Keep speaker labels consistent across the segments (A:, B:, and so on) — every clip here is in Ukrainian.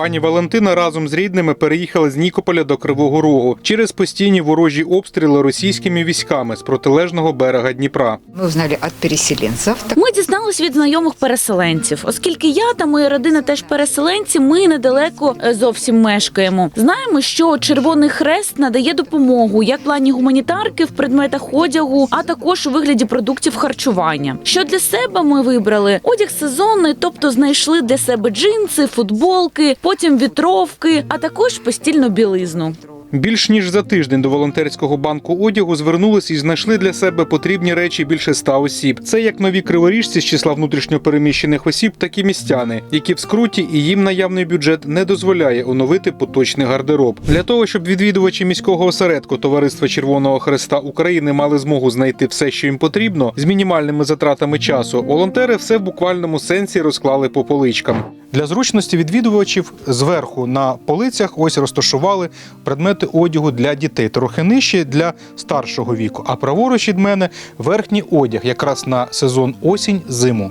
A: Пані Валентина разом з рідними переїхали з Нікополя до Кривого Рогу через постійні ворожі обстріли російськими військами з протилежного берега Дніпра.
B: Мы узнали от переселенцев.
C: Ми дізналися від знайомих переселенців, оскільки я та моя родина теж переселенці. Ми недалеко е, зовсім мешкаємо. Знаємо, що Червоний Хрест надає допомогу як в плані гуманітарки в предметах одягу, а також у вигляді продуктів харчування. Що для себе ми вибрали одяг сезонний, тобто знайшли для себе джинси, футболки, потім вітровки, а також постільну білизну.
A: Більш ніж за тиждень до волонтерського банку одягу звернулись і знайшли для себе потрібні речі більше ста осіб. Це як нові криворіжці з числа внутрішньопереміщених осіб, так і містяни, які в скруті і їм наявний бюджет не дозволяє оновити поточний гардероб. Для того щоб відвідувачі міського осередку Товариства Червоного Хреста України мали змогу знайти все, що їм потрібно, з мінімальними затратами часу. Волонтери все в буквальному сенсі розклали по поличкам. Для зручності відвідувачів зверху на полицях ось розташували предмети одягу для дітей, трохи нижче для старшого віку. А праворуч від мене верхній одяг, якраз на сезон осінь-зиму.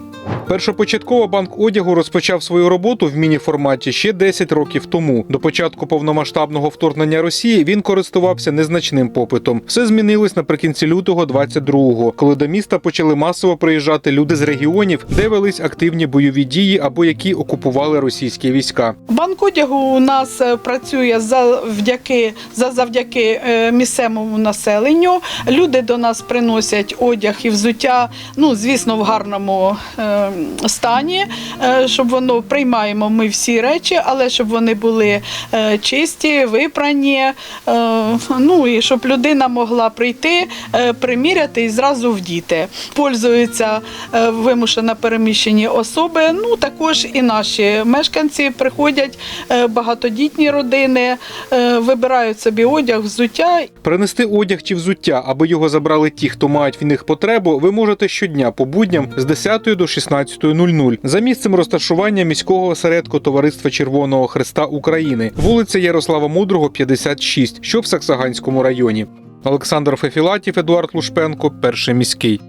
A: Першопочатково банк одягу розпочав свою роботу в міні-форматі ще 10 років тому. До початку повномасштабного вторгнення Росії він користувався незначним попитом. Все змінилось наприкінці лютого 22-го, коли до міста почали масово приїжджати люди з регіонів, де велись активні бойові дії або які окупували російські війська.
D: Банк одягу у нас е, працює завдяки за завдяки е, місцевому населенню. Люди до нас приносять одяг і взуття, ну звісно, в гарному е, стані, е, щоб воно приймаємо ми всі речі, але щоб вони були е, чисті, випрані. е, Ну і щоб людина могла прийти, приміряти і зразу вдіти. Пользуються вимушено переміщені особи. Ну також і наші мешканці приходять, багатодітні родини, вибирають собі одяг, взуття
A: Принести одяг чи взуття, аби його забрали ті, хто мають в них потребу, ви можете щодня по будням з 10 до 16.00 за місцем розташування міського осередку Товариства Червоного Христа України, вулиця Ярослава Мудрого, 56, що в Саксаганському районі. Олександр Фефілатів, Едуард Лушпенко, перший міський.